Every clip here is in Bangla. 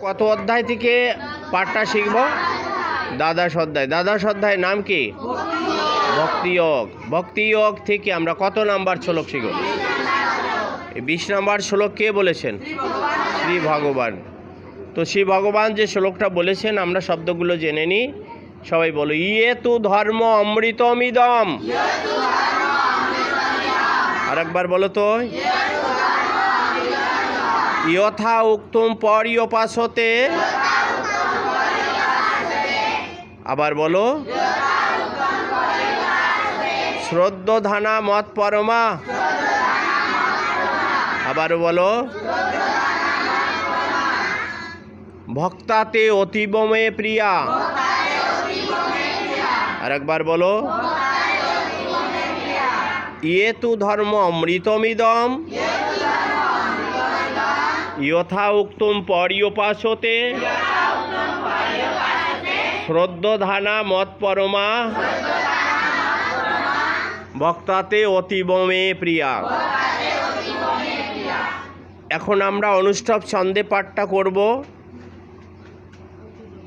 কত অধ্যায় থেকে পাঠটা শিখব? দ্বাদশ অধ্যায় দ্বাদশ অধ্যায় নাম কি? ভক্তিয়োগ ভক্তিয়োগ থেকে আমরা কত নাম্বার শ্লোক শিখব? বিশ নাম্বার শ্লোক কে বলেছেন? শ্রী ভগবান। তো শ্রী ভগবান যে শ্লোকটা বলেছেন, আমরা শব্দগুলো জেনে নিই। সবাই বলো ইয়ে তু ধর্ম অমৃতমিদম। আরেকবার বলো তো। যথা উক্তম পরিয়োপাসতে। আবার বলো। শ্রদ্ধধানা মত পরমা। আবার বলো। ভক্তাতে অতীবমে প্রিয়া। আরেকবার বলো। ইয়ে তু ধর্ম অমৃতমিদম। যথা উক্তম পরিয়োপাসতে। শ্রদ্ধধানা মত পরমা ভক্তাতে অতীবমে প্রিয়া। এখন আমরা অনুষ্ঠব ছন্দে পাঠটা করব।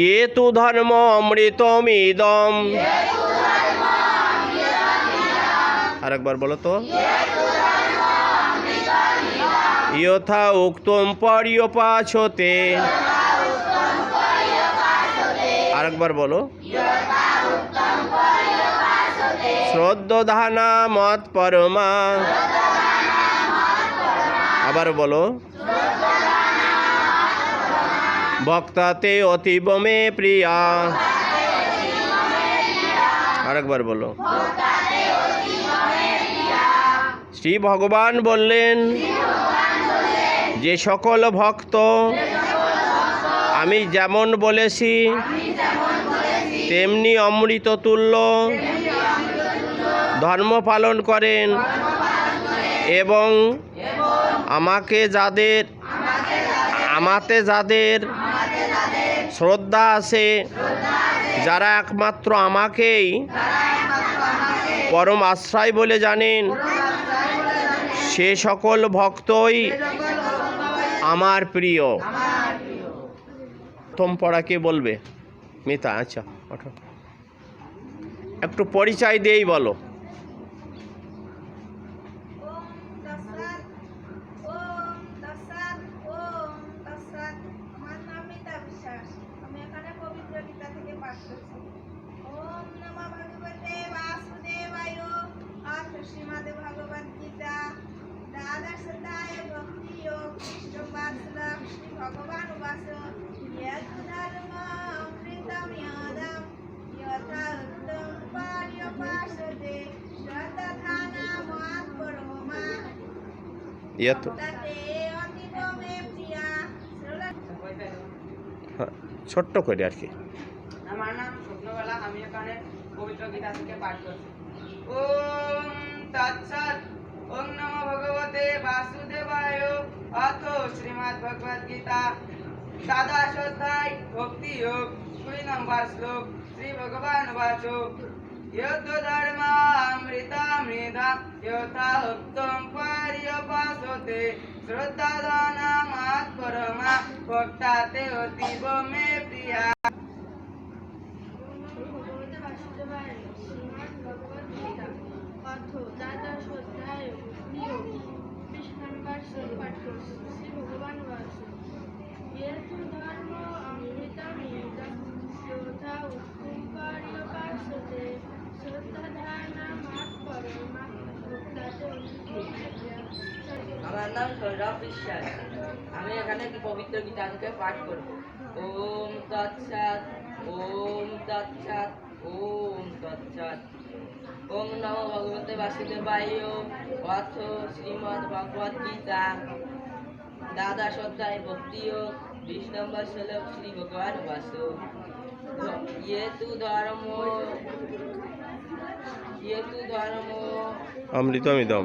ইয়ে তু ধর্ম অমৃতম ইদম আরেকবার বলো তো। যথা উক্তম পরিয়োপাসতে। আরেকবার বলো। শ্রদ্ধধানা মত পরমা। আবার বলো। ভক্তাতে অতীব মে প্রিয়া। আরেকবার বলো। শ্রী ভগবান বললেন যে সকল ভক্ত আমি যেমন বলেছি, তেমনি অমৃত তুল্য ধর্ম পালন করেন এবং আমাকে যাদের, আমাতে যাদের শ্রদ্ধা আছে, যারা একমাত্র আমাকেই পরম আশ্রয় বলে জানেন, সে সকল ভক্তই আমার প্রিয়। প্রথম পড়া কে বলবে? মিতা আচ্ছা একটু পরিচয় দিয়েই বলো। ইয়ে তো তাতে অতীব মে প্রিয়া হ্যাঁ, ছোট্ট করে আর কি আমার নাম স্বপ্নবেলা আমি এখানে পবিত্র গীতা থেকে পাঠ করছি ওম তৎসৎ ওম নমো ভগবতে বাসুদেবায় অথ শ্রীমদ্ ভগবদ গীতা দ্বাদশ অধ্যায় ভক্তি যোগ কুড়ি নম্বর শ্লোক শ্রী ভগবান বাচ यद् धर्मामृतामृतं यथा उक्तं হতে শ্রদ্ধা ধনা মাত পরমা ভক্তাতে অতীব মে প্রিয়া শ্রীমদ ভগবত গীতা নাম সৌরভ বিশ্বাস। আমি এখানে পবিত্র গীতা পাঠ করব। ওম তৎসৎ ওম তৎসৎ ওম তৎসৎ। ওম নমো ভগবতে বাসুদেবায় অথ শ্রীমদ্ ভগবদ গীতা। দ্বাদশ অধ্যায় ভক্তি ও বিশ নম্বর শ্লোক শ্রী ভগবান বাস। ইয়ে তু ধর্ম ইয়ে তু ধর্ম। অমৃতমিদম।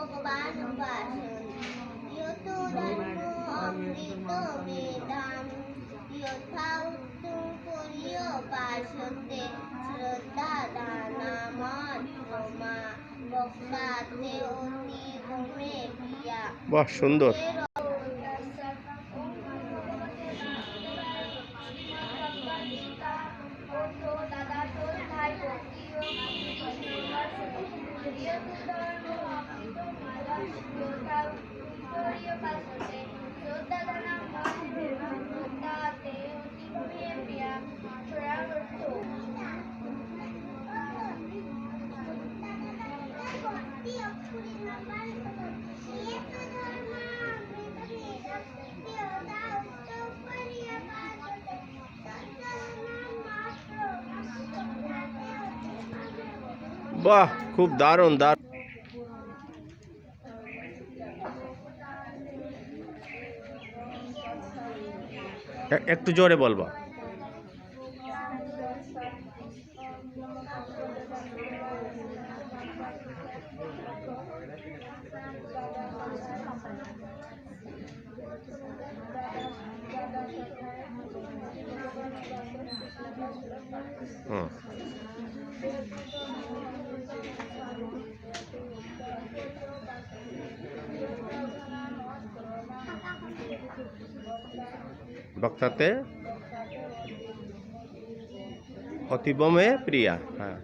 ভগবান বাসন। ইয়ত ধর্ম অমৃত বেদান। যথা উত্তম করিয় শ্রদ্ধা মা বক্তাতে অতি প্রিয়া। বাহ সুন্দর। বাহ খুব দারুণ দারুণ। একটু জোরে বলবা। হুম। বক্তাতে অতিবমে প্রিয়া হ্যাঁ।